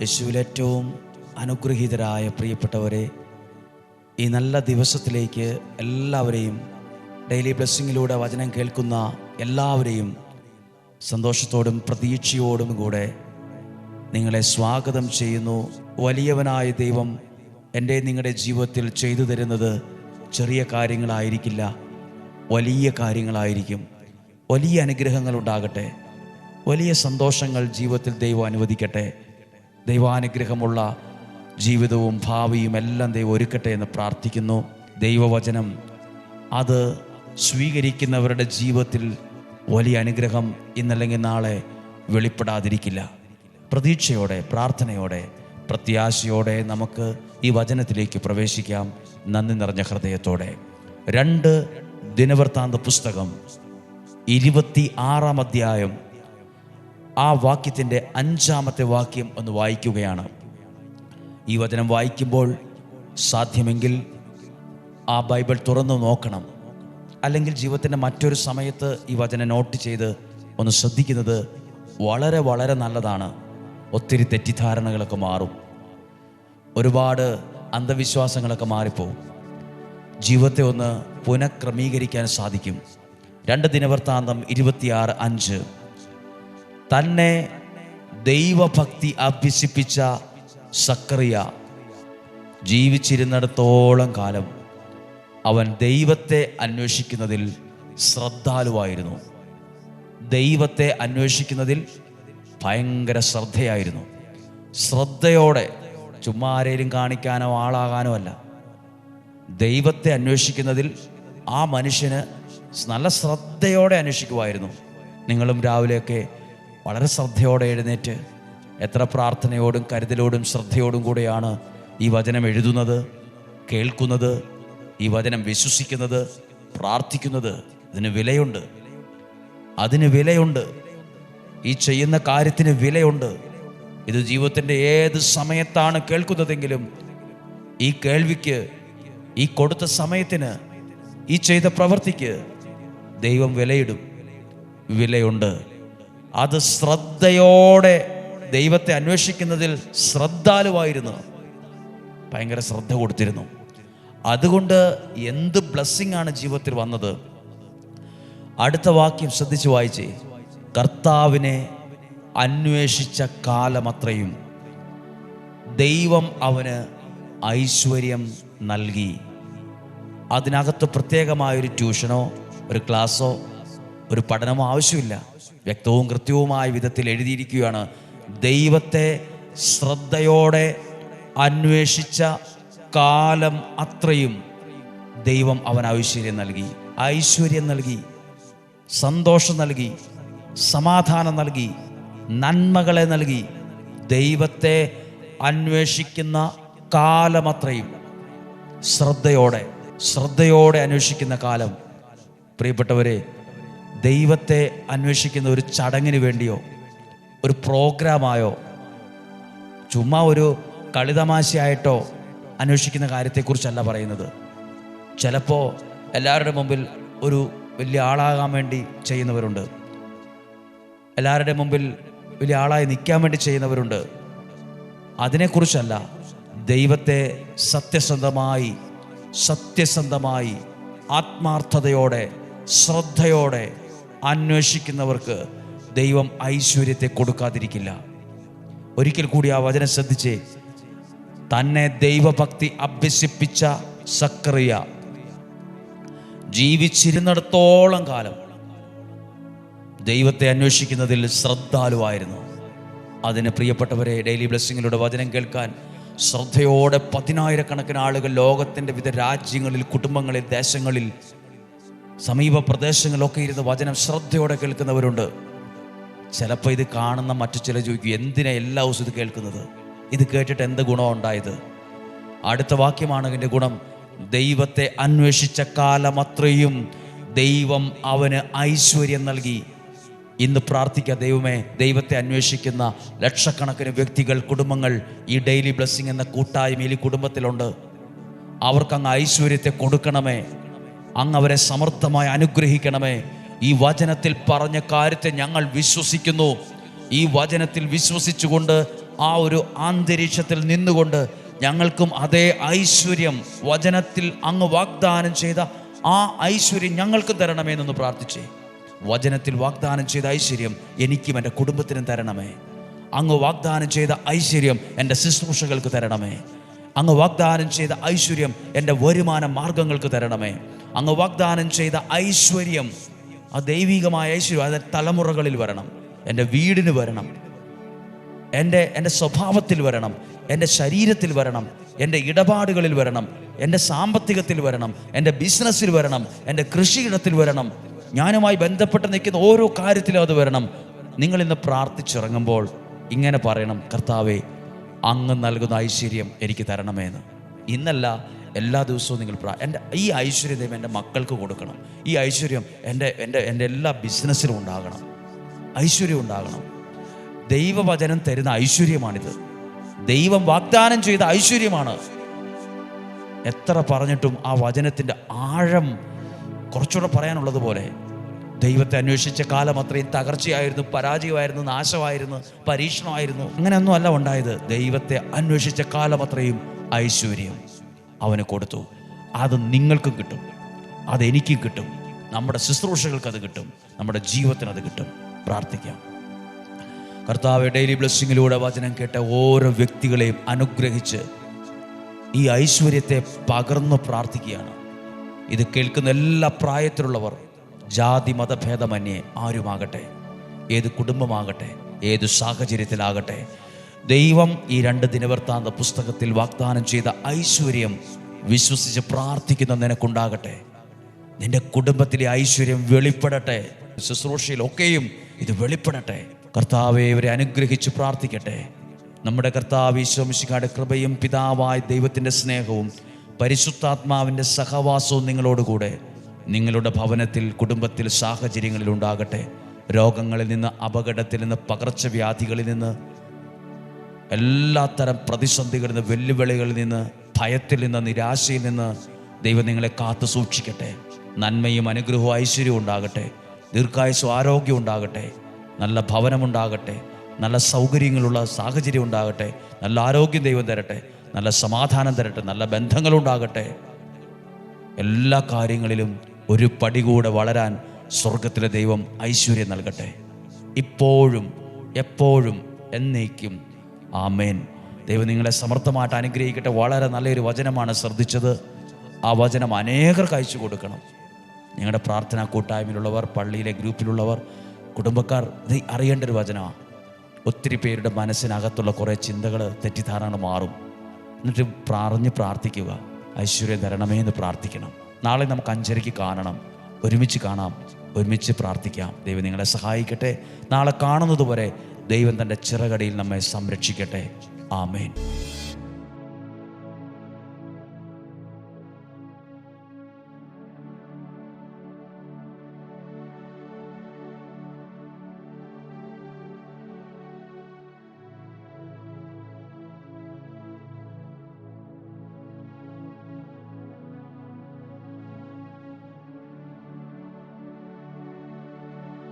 യേശുവിൽ ഏറ്റവും അനുഗ്രഹീതരായ പ്രിയപ്പെട്ടവരെ ഈ നല്ല ദിവസത്തിലേക്ക് എല്ലാവരെയും ഡെയിലി ബ്ലെസ്സിങ്ങിലൂടെ വചനം കേൾക്കുന്ന എല്ലാവരെയും സന്തോഷത്തോടും പ്രതീക്ഷയോടും കൂടെ നിങ്ങളെ സ്വാഗതം ചെയ്യുന്നു. വലിയവനായ ദൈവം എന്റെ നിങ്ങളുടെ ജീവിതത്തിൽ ചെയ്തു തരുന്നത് ചെറിയ കാര്യങ്ങളായിരിക്കില്ല വലിയ കാര്യങ്ങളായിരിക്കും. വലിയ അനുഗ്രഹങ്ങൾ ഉണ്ടാകട്ടെ വലിയ സന്തോഷങ്ങൾ ജീവിതത്തിൽ ദൈവം അനുവദിക്കട്ടെ. ദൈവാനുഗ്രഹമുള്ള ജീവിതവും ഭാവിയും എല്ലാം ദൈവം ഒരുക്കട്ടെ എന്ന് പ്രാർത്ഥിക്കുന്നു. ദൈവവചനം അത് സ്വീകരിക്കുന്നവരുടെ ജീവിതത്തിൽ വലിയ അനുഗ്രഹം ഇന്നല്ലെങ്കിൽ നാളെ വെളിപ്പെടാതിരിക്കില്ല. പ്രതീക്ഷയോടെ പ്രാർത്ഥനയോടെ പ്രത്യാശയോടെ നമുക്ക് ഈ വചനത്തിലേക്ക് പ്രവേശിക്കാം. നന്ദി നിറഞ്ഞ ഹൃദയത്തോടെ. രണ്ട് ദിനവൃത്താന്ത പുസ്തകം ഇരുപത്തി ആറാം അധ്യായം ആ വാക്യത്തിന്റെ അഞ്ചാമത്തെ വാക്യം ഒന്ന് വായിക്കുകയാണ്. ഈ വചനം വായിക്കുമ്പോൾ സാധ്യമെങ്കിൽ ആ ബൈബിൾ തുറന്നു നോക്കണം. അല്ലെങ്കിൽ ജീവിതത്തിന്റെ മറ്റൊരു സമയത്ത് ഈ വചനം നോട്ട് ചെയ്ത് ഒന്ന് ശ്രദ്ധിക്കുന്നത് വളരെ വളരെ നല്ലതാണ്. ഒത്തിരി തെറ്റിദ്ധാരണകളൊക്കെ മാറും. ഒരുപാട് അന്ധവിശ്വാസങ്ങളൊക്കെ മാറിപ്പോവും. ജീവിതത്തെ ഒന്ന് പുനഃക്രമീകരിക്കാൻ സാധിക്കും. രണ്ട് ദിനവൃത്താന്തം ഇരുപത്തിയാറ് അഞ്ച്. തന്നെ ദൈവഭക്തി അഭ്യസിപ്പിച്ച സക്രിയ ജീവിച്ചിരുന്നിടത്തോളം കാലം അവൻ ദൈവത്തെ അന്വേഷിക്കുന്നതിൽ ശ്രദ്ധാലുവായിരുന്നു. ദൈവത്തെ അന്വേഷിക്കുന്നതിൽ ഭയങ്കര ശ്രദ്ധയായിരുന്നു. ശ്രദ്ധയോടെ ചുമ്മാ ആരേലും കാണിക്കാനോ ആളാകാനോ അല്ല. ദൈവത്തെ അന്വേഷിക്കുന്നതിൽ ആ മനുഷ്യന് നല്ല ശ്രദ്ധയോടെ അന്വേഷിക്കുമായിരുന്നു നിങ്ങളും രാവിലെയൊക്കെ വളരെ ശ്രദ്ധയോടെ എഴുന്നേറ്റ് എത്ര പ്രാർത്ഥനയോടും കരുതലോടും ശ്രദ്ധയോടും കൂടെയാണ് ഈ വചനം എഴുതുന്നത് കേൾക്കുന്നത് ഈ വചനം വിശ്വസിക്കുന്നത് പ്രാർത്ഥിക്കുന്നത്. ഇതിന് വിലയുണ്ട്. അതിന് വിലയുണ്ട്. ഈ ചെയ്യുന്ന കാര്യത്തിന് വിലയുണ്ട്. ഇത് ജീവിതത്തിന്റെ ഏത് സമയത്താണ് കേൾക്കുന്നതെങ്കിലും ഈ കേൾവിക്ക് ഈ കൊടുത്ത സമയത്തിന് ഈ ചെയ്ത പ്രവൃത്തിക്ക് ദൈവം വിലയിടും. വിലയുണ്ട്. അത് ശ്രദ്ധയോടെ ദൈവത്തെ അന്വേഷിക്കുന്നതിൽ ശ്രദ്ധാലുവായിരുന്നു. ഭയങ്കര ശ്രദ്ധ കൊടുത്തിരുന്നു. അതുകൊണ്ട് എന്ത് ബ്ലെസ്സിങ് ആണ് ജീവിതത്തിൽ വന്നത്? അടുത്ത വാക്യം ശ്രദ്ധിച്ച് വായിച്ചേ. കർത്താവിനെ അന്വേഷിച്ച കാലമത്രയും ദൈവം അവന് ഐശ്വര്യം നൽകി. അതിനകത്ത് പ്രത്യേകമായൊരു ട്യൂഷനോ ഒരു ക്ലാസ്സോ ഒരു പഠനമോ ആവശ്യമില്ല. വ്യക്തവും കൃത്യവുമായ വിധത്തിൽ എഴുതിയിരിക്കുകയാണ്. ദൈവത്തെ ശ്രദ്ധയോടെ അന്വേഷിച്ച കാലം അത്രയും ദൈവം അവൻ ഐശ്വര്യം നൽകി. ഐശ്വര്യം നൽകി സന്തോഷം നൽകി സമാധാനം നൽകി നന്മകളെ നൽകി. ദൈവത്തെ അന്വേഷിക്കുന്ന കാലമത്രയും ശ്രദ്ധയോടെ ശ്രദ്ധയോടെ അന്വേഷിക്കുന്ന കാലം. പ്രിയപ്പെട്ടവരെ ദൈവത്തെ അന്വേഷിക്കുന്ന ഒരു ചടങ്ങിന് വേണ്ടിയോ ഒരു പ്രോഗ്രാമായോ ചുമ്മാ ഒരു കളിതമാശയായിട്ടോ അന്വേഷിക്കുന്ന കാര്യത്തെക്കുറിച്ചല്ല പറയുന്നത്. ചിലപ്പോൾ എല്ലാവരുടെ മുമ്പിൽ ഒരു വലിയ ആളാകാൻ വേണ്ടി ചെയ്യുന്നവരുണ്ട്. എല്ലാവരുടെ മുമ്പിൽ വലിയ ആളായി നിൽക്കാൻ വേണ്ടി ചെയ്യുന്നവരുണ്ട്. അതിനെക്കുറിച്ചല്ല ദൈവത്തെ സത്യസന്ധമായി സത്യസന്ധമായി ആത്മാർത്ഥതയോടെ ശ്രദ്ധയോടെ അന്വേഷിക്കുന്നവർക്ക് ദൈവം ഐശ്വര്യത്തെ കൊടുക്കാതിരിക്കില്ല. ഒരിക്കൽ കൂടി ആ വചനം ശ്രദ്ധിച്ച്. തന്നെ ദൈവഭക്തി അഭ്യസിപ്പിച്ച സക്രിയ. ജീവിച്ചിരുന്നിടത്തോളം കാലം ദൈവത്തെ അന്വേഷിക്കുന്നതിൽ ശ്രദ്ധാലുവായിരുന്നു. അതിന് പ്രിയപ്പെട്ടവരെ ഡെയിലി ബ്ലെസ്സിങ്ങിലൂടെ വചനം കേൾക്കാൻ ശ്രദ്ധയോടെ പതിനായിരക്കണക്കിന് ആളുകൾ ലോകത്തിന്റെ വിവിധ രാജ്യങ്ങളിൽ കുടുംബങ്ങളിൽ ദേശങ്ങളിൽ സമീപ പ്രദേശങ്ങളിലൊക്കെ ഇരുന്ന് വചനം ശ്രദ്ധയോടെ കേൾക്കുന്നവരുണ്ട്. ചിലപ്പോൾ ഇത് കാണുന്ന മറ്റു ചില ചോദിക്കും എന്തിനാ എല്ലാ ദിവസവും ഇത് കേൾക്കുന്നത്? ഇത് കേട്ടിട്ട് എന്ത് ഗുണം ഉണ്ടായത്? അടുത്ത വാക്യമാണ് ഇതിന്റെ ഗുണം. ദൈവത്തെ അന്വേഷിച്ച കാലമത്രയും ദൈവം അവന് ഐശ്വര്യം നൽകി. ഇന്ന് പ്രാർത്ഥിക്കുക ദൈവമേ ദൈവത്തെ അന്വേഷിക്കുന്ന ലക്ഷക്കണക്കിന് വ്യക്തികൾ കുടുംബങ്ങൾ ഈ ഡെയിലി ബ്ലെസ്സിങ് എന്ന കൂട്ടായ്മയിൽ കുടുംബത്തിലുണ്ട്. അവർക്കങ്ങ് ഐശ്വര്യത്തെ കൊടുക്കണമേ. അങ്ങ് അവരെ സമർത്ഥമായി അനുഗ്രഹിക്കണമേ. ഈ വചനത്തിൽ പറഞ്ഞ കാര്യത്തെ ഞങ്ങൾ വിശ്വസിക്കുന്നു. ഈ വചനത്തിൽ വിശ്വസിച്ചുകൊണ്ട് ആ ഒരു അന്തരീക്ഷത്തിൽ നിന്നുകൊണ്ട് ഞങ്ങൾക്കും അതേ ഐശ്വര്യം വചനത്തിൽ അങ്ങ് വാഗ്ദാനം ചെയ്ത ആ ഐശ്വര്യം ഞങ്ങൾക്കും തരണമെന്നൊന്ന് പ്രാർത്ഥിച്ചേ. വചനത്തിൽ വാഗ്ദാനം ചെയ്ത ഐശ്വര്യം എനിക്കും എന്റെ കുടുംബത്തിനും തരണമേ. അങ്ങ് വാഗ്ദാനം ചെയ്ത ഐശ്വര്യം എന്റെ ശുശ്രൂഷകൾക്ക് തരണമേ. അങ്ങ് വാഗ്ദാനം ചെയ്ത ഐശ്വര്യം എന്റെ വരുമാന മാർഗങ്ങൾക്ക് തരണമേ. അങ്ങ് വാഗ്ദാനം ചെയ്ത ഐശ്വര്യം ആ ദൈവികമായ ഐശ്വര്യം അത് തലമുറകളിൽ വരണം. എന്റെ വീടിന് വരണം. എന്റെ എന്റെ സ്വഭാവത്തിൽ വരണം. എന്റെ ശരീരത്തിൽ വരണം. എന്റെ ഇടപാടുകളിൽ വരണം. എന്റെ സാമ്പത്തികത്തിൽ വരണം. എന്റെ ബിസിനസ്സിൽ വരണം. എന്റെ കൃഷിയിടത്തിൽ വരണം. ഞാനുമായി ബന്ധപ്പെട്ട് നിൽക്കുന്ന ഓരോ കാര്യത്തിലും അത് വരണം. നിങ്ങൾ ഇന്ന് പ്രാർത്ഥിച്ചിറങ്ങുമ്പോൾ ഇങ്ങനെ പറയണം കർത്താവേ അങ്ങ് നൽകുന്ന ഐശ്വര്യം എനിക്ക് തരണമേന്ന്. ഇന്നല്ല എല്ലാ ദിവസവും നിങ്ങൾ പ്രാ എന്റെ ഈ ഐശ്വര്യം ദൈവം എന്റെ മക്കൾക്ക് കൊടുക്കണം. ഈ ഐശ്വര്യം എന്റെ എന്റെ എന്റെ എല്ലാ ബിസിനസ്സിലും ഉണ്ടാകണം. ഐശ്വര്യം ഉണ്ടാകണം. ദൈവവചനം തരുന്ന ഐശ്വര്യമാണിത്. ദൈവം വാഗ്ദാനം ചെയ്ത ഐശ്വര്യമാണ്. എത്ര പറഞ്ഞിട്ടും ആ വചനത്തിന്റെ ആഴം കുറച്ചുകൂടെ പറയാനുള്ളത് പോലെ ദൈവത്തെ അന്വേഷിച്ച കാലം അത്രയും തകർച്ചയായിരുന്നു പരാജയമായിരുന്നു നാശമായിരുന്നു പരീക്ഷണമായിരുന്നു. അങ്ങനെയൊന്നും അല്ല ഉണ്ടായത്. ദൈവത്തെ അന്വേഷിച്ച കാലം അത്രയും ഐശ്വര്യം. അവന് കൊടുത്തു. അത് നിങ്ങൾക്കും കിട്ടും. അതെനിക്കും കിട്ടും. നമ്മുടെ ശുശ്രൂഷകൾക്ക് അത് കിട്ടും. നമ്മുടെ ജീവിതത്തിന് അത് കിട്ടും. പ്രാർത്ഥിക്കാം. കർത്താവ് ഡെയിലി ബ്ലെസ്സിങ്ങിലൂടെ വചനം കേട്ട ഓരോ വ്യക്തികളെയും അനുഗ്രഹിച്ച് ഈ ഐശ്വര്യത്തെ പകർന്നു പ്രാർത്ഥിക്കുകയാണ്. ഇത് കേൾക്കുന്ന എല്ലാ പ്രായത്തിലുള്ളവർ ജാതി മതഭേദമന്യേ ആരുമാകട്ടെ ഏത് കുടുംബമാകട്ടെ ഏത് സാഹചര്യത്തിലാകട്ടെ ദൈവം ഈ രണ്ട് ദിനവൃത്താന്ത പുസ്തകത്തിൽ വാഗ്ദാനം ചെയ്ത ഐശ്വര്യം വിശ്വസിച്ച് പ്രാർത്ഥിക്കുന്ന നിനക്കുണ്ടാകട്ടെ. നിന്റെ കുടുംബത്തിലെ ഐശ്വര്യം വെളിപ്പെടട്ടെ. ശുശ്രൂഷയിലൊക്കെയും ഇത് വെളിപ്പെടട്ടെ. കർത്താവെ ഇവരെ അനുഗ്രഹിച്ച് പ്രാർത്ഥിക്കട്ടെ. നമ്മുടെ കർത്താവ് ഈശോമിശിക്കാട് കൃപയും പിതാവായ ദൈവത്തിന്റെ സ്നേഹവും പരിശുദ്ധാത്മാവിന്റെ സഹവാസവും നിങ്ങളോടുകൂടെ. നിങ്ങളുടെ ഭവനത്തിൽ കുടുംബത്തിൽ സാഹചര്യങ്ങളിൽ ഉണ്ടാകട്ടെ. രോഗങ്ങളിൽ നിന്ന് അപകടത്തിൽ നിന്ന് പകർച്ചവ്യാധികളിൽ നിന്ന് എല്ലാത്തരം പ്രതിസന്ധികളിൽ നിന്ന് വെല്ലുവിളികളിൽ നിന്ന് ഭയത്തിൽ നിന്ന് നിരാശയിൽ നിന്ന് ദൈവം നിങ്ങളെ കാത്തു സൂക്ഷിക്കട്ടെ. നന്മയും അനുഗ്രഹവും ഐശ്വര്യവും ഉണ്ടാകട്ടെ. ദീർഘായുസും ആരോഗ്യം ഉണ്ടാകട്ടെ. നല്ല ഭവനമുണ്ടാകട്ടെ നല്ല സൗകര്യങ്ങളുള്ള സാഹചര്യം ഉണ്ടാകട്ടെ. നല്ല ആരോഗ്യം ദൈവം തരട്ടെ. നല്ല സമാധാനം തരട്ടെ. നല്ല ബന്ധങ്ങളുണ്ടാകട്ടെ എല്ലാ കാര്യങ്ങളിലും ഒരു പടി കൂടെ വളരാൻ സ്വർഗത്തിലെ ദൈവം ഐശ്വര്യം നൽകട്ടെ. ഇപ്പോഴും എപ്പോഴും എന്നേക്കും ആമേൻ. ദൈവം നിങ്ങളെ സമർത്ഥമായിട്ട് അനുഗ്രഹിക്കട്ടെ. വളരെ നല്ലൊരു വചനമാണ് ശ്രദ്ധിച്ചത്. ആ വചനം അനേകർക്ക് അയച്ചു കൊടുക്കണം. ഞങ്ങളുടെ പ്രാർത്ഥനാ കൂട്ടായ്മയിലുള്ളവർ പള്ളിയിലെ ഗ്രൂപ്പിലുള്ളവർ കുടുംബക്കാർ ഇത് അറിയേണ്ട ഒരു വചനമാണ്. ഒത്തിരി പേരുടെ മനസ്സിനകത്തുള്ള കുറേ ചിന്തകൾ തെറ്റിദ്ധാരണ മാറും. എന്നിട്ട് പറഞ്ഞ് പ്രാർത്ഥിക്കുക. ഐശ്വര്യം തരണമേ എന്ന് പ്രാർത്ഥിക്കണം. നാളെ നമുക്ക് അഞ്ചരയ്ക്ക് കാണണം. ഒരുമിച്ച് കാണാം. ഒരുമിച്ച് പ്രാർത്ഥിക്കാം. ദൈവം നിങ്ങളെ സഹായിക്കട്ടെ. നാളെ കാണുന്നത് വരെ ദൈവം തന്റെ ചിറകടിയിൽ നമ്മെ സംരക്ഷിക്കട്ടെ. ആമേൻ.